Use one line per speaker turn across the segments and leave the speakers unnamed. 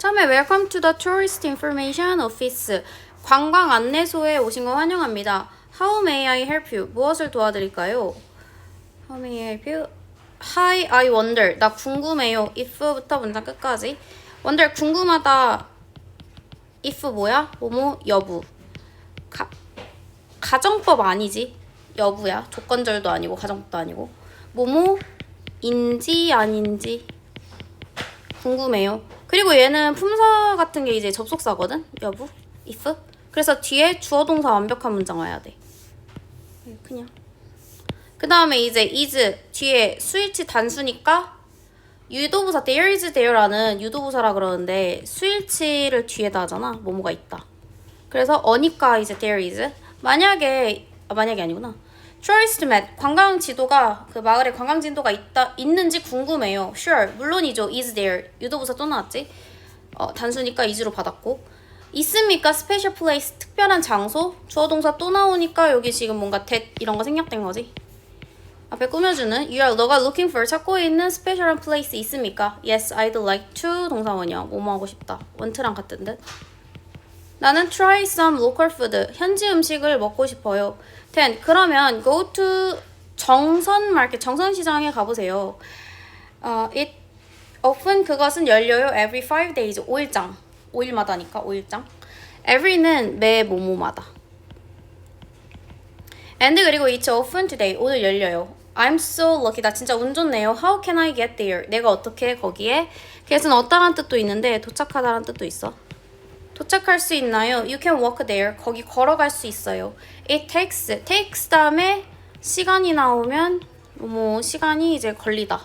처음에 to the Tourist Information Office. 관광 안내소에 오신 거 환영합니다. How may I help you? 무엇을 도와드릴까요? How may I help you? Hi, I wonder. 나 궁금해요. if부터 문장 끝까지. wonder 궁금하다. if 뭐야? 뭐뭐 여부. 가, 가정법 아니지? 여부야. 조건절도 아니고 가정법도 아니고. 뭐뭐인지 아닌지 궁금해요. 그리고 얘는 품사 같은 게 이제 접속사거든. 여부, if. 그래서 뒤에 주어 동사 완벽한 문장 와야 돼. 그냥. 그 다음에 이제 is 뒤에 수일치 단수니까 유도부사 there is there라는 유도부사라 그러는데 수일치를 뒤에다 하잖아. 뭐뭐가 있다. 그래서 어니까 이제 there is. 만약에 아, 만약에 아니구나. Tourist map 관광 지도가 그 마을에 관광 지도가 있다 있는지 궁금해요. Sure 물론이죠. is there 유도부사 또 나왔지. 어, 단수니까 is로 받았고 있습니까? special place 특별한 장소 주어 동사 또 나오니까 여기 지금 뭔가 that 이런 거 생략된 거지. 앞에 꾸며주는 you are 너가 looking for 찾고 있는 special place 있습니까? Yes, I'd like to 동사원이야. 뭐뭐 하고 싶다. want랑 같은 듯. 나는 try some local food. 현지 음식을 먹고 싶어요. Then 그러면 go to 정선 마켓 정선 시장에 가보세요. 어, it often 그것은 열려요. Every five days 5일장 5일마다니까 5일장. Every는 매 뭐뭐마다. And 그리고 it's open today. 오늘 열려요. I'm so lucky. 나 진짜 운 좋네요. How can I get there? 내가 어떻게 거기에? 그래서 어떠한 뜻도 있는데 도착하다라는 뜻도 있어. 도착할 수 있나요? You can walk there. 거기 걸어갈 수 있어요. It takes. takes 다음에 시간이 나오면 뭐 시간이 이제 걸리다.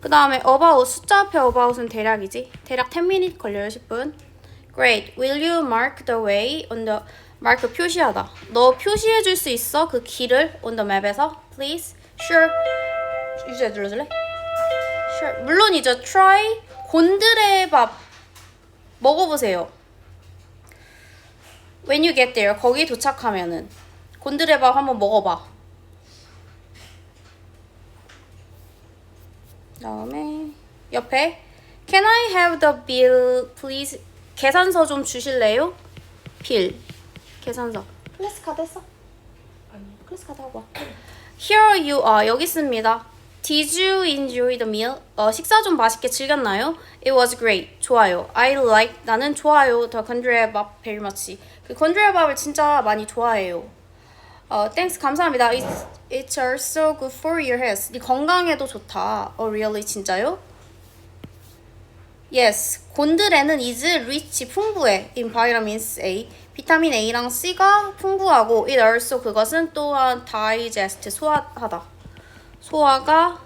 그 다음에 about 숫자 앞에 about은 대략이지. 대략 10 minute 걸려요 10분. Great. Will you mark the way on the 마크 표시하다. 너 표시해 줄 수 있어? 그 길을 on the map에서? Please. Sure. 유주야 눌러줄래? Sure. 물론이죠. Try 곤드레 밥 먹어보세요. When you get there, 거기 도착하면은 곤드레 밥 한번 먹어봐. 다음에 옆에 Can I have the bill, please? 계산서 좀 주실래요? 빌. 계산서. 클래스 카드 했어? 아니. 클래스 카드 하고 와. Here you are. 여기 있습니다. Did you enjoy the meal? 어, 식사 좀 맛있게 즐겼나요? It was great. 좋아요. I like. 나는 좋아요. The 건드레 밥 very much. 그 건드레 밥을 진짜 많이 좋아해요. 어, thanks. 감사합니다. It's, it's also good for your health. 네 건강에도 좋다. 어, really? 진짜요? Yes. 곤드레는 is rich. 풍부해. in vitamins A. 비타민 A랑 C가 풍부하고 it also 그것은 또한 digest 소화하다. 소화가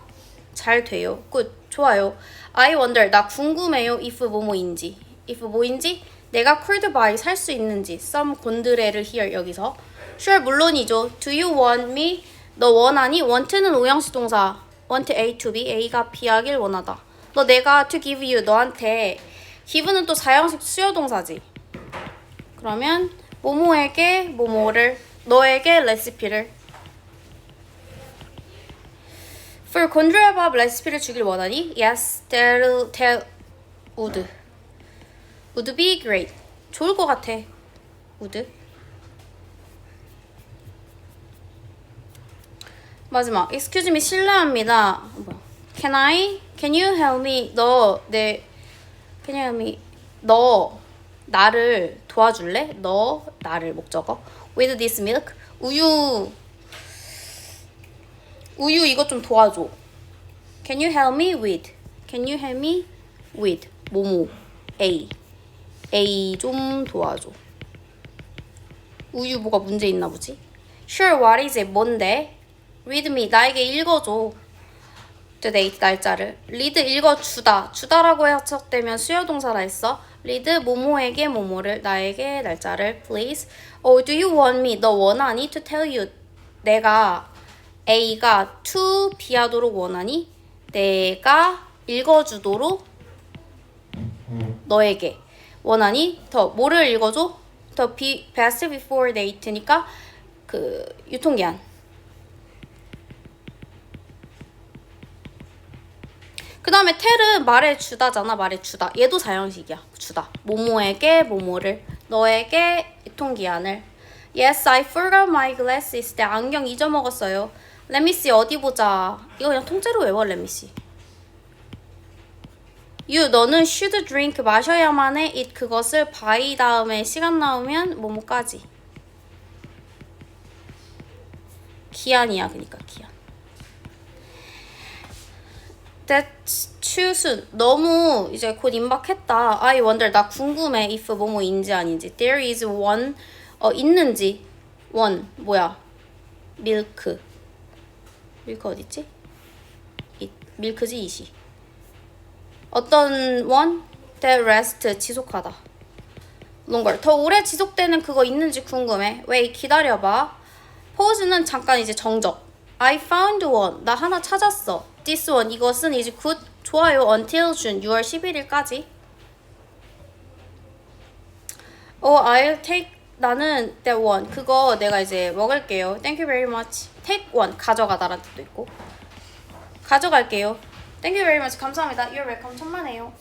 잘 돼요. good 좋아요. I wonder 나 궁금해요. if 뭐뭐인지. if 뭐인지? 내가 could buy 살 수 있는지. some 곤드레를 here 여기서. sure 물론이죠. Do you want me? 너 원하니? want는 오형식 동사. want A to B. A가 B하길 원하다. 너 내가 to give you 너한테. give는 또 사형식 수요 동사지. 그러면 모모에게 모모를 너에게 레시피를 For 곤드레밥 레시피를 주길 원하니? Yes, that, that would. Would be great. 좋을 것 같아. would. 마지막. Excuse me, 실례합니다. Can I? Can you help me? 너, 내, Can you help me? 너, 나를 도와줄래? 너, 나를 목적어. With this milk? 우유, 우유 이것 좀 도와줘. Can you help me with? Can you help me with? 모모. A. A 좀 도와줘. 우유 뭐가 문제 있나 보지? Sure, what is it? 뭔데? Read me. 나에게 읽어줘. The date 날짜를. read 읽어주다. 주다라고 해석되면 수요 동사라 했어. read 모모에게 모모를 나에게 날짜를. Please. Oh, do you want me? 너 원하니? To tell you. 내가 A가 to B하도록 원하니? 내가 읽어주도록 너에게 원하니? 더 뭐를 읽어줘? 더 be best before date니까 그 유통기한. 그그 다음에 텔은 말해 주다잖아 말해 주다 얘도 사형식이야 주다 모모에게 모모를 너에게 유통기한을 Yes, I forgot my glasses. 내 안경 잊어먹었어요. Let me see 어디 보자. 이거 그냥 통째로 외워 Let me see. You 너는 should drink 마셔야만 해 it 그것을 by 다음에 시간 나오면 뭐뭐까지. 기한이야 그러니까 기한. That's too soon. 너무 이제 곧 임박했다. I wonder. 나 궁금해. If 뭐뭐인지 아닌지. There is one. 어 있는지. one 뭐야? 밀크. 밀크 어딨지? 이 밀크지 이시. 어떤 one? That rest 지속하다. longer. 더 오래 지속되는 그거 있는지 궁금해. 왜 기다려봐. pause는 잠깐 이제 정적. I found one. 나 하나 찾았어. This one. 이것은 이제 good. 좋아요. Until June. 6월 11일까지. Oh, I'll take. 나는 that one. 그거 내가 이제 먹을게요. Thank you very much. Take one. 가져가다라는 뜻도 있고. 가져갈게요. Thank you very much. 감사합니다. You're welcome. 천만에요.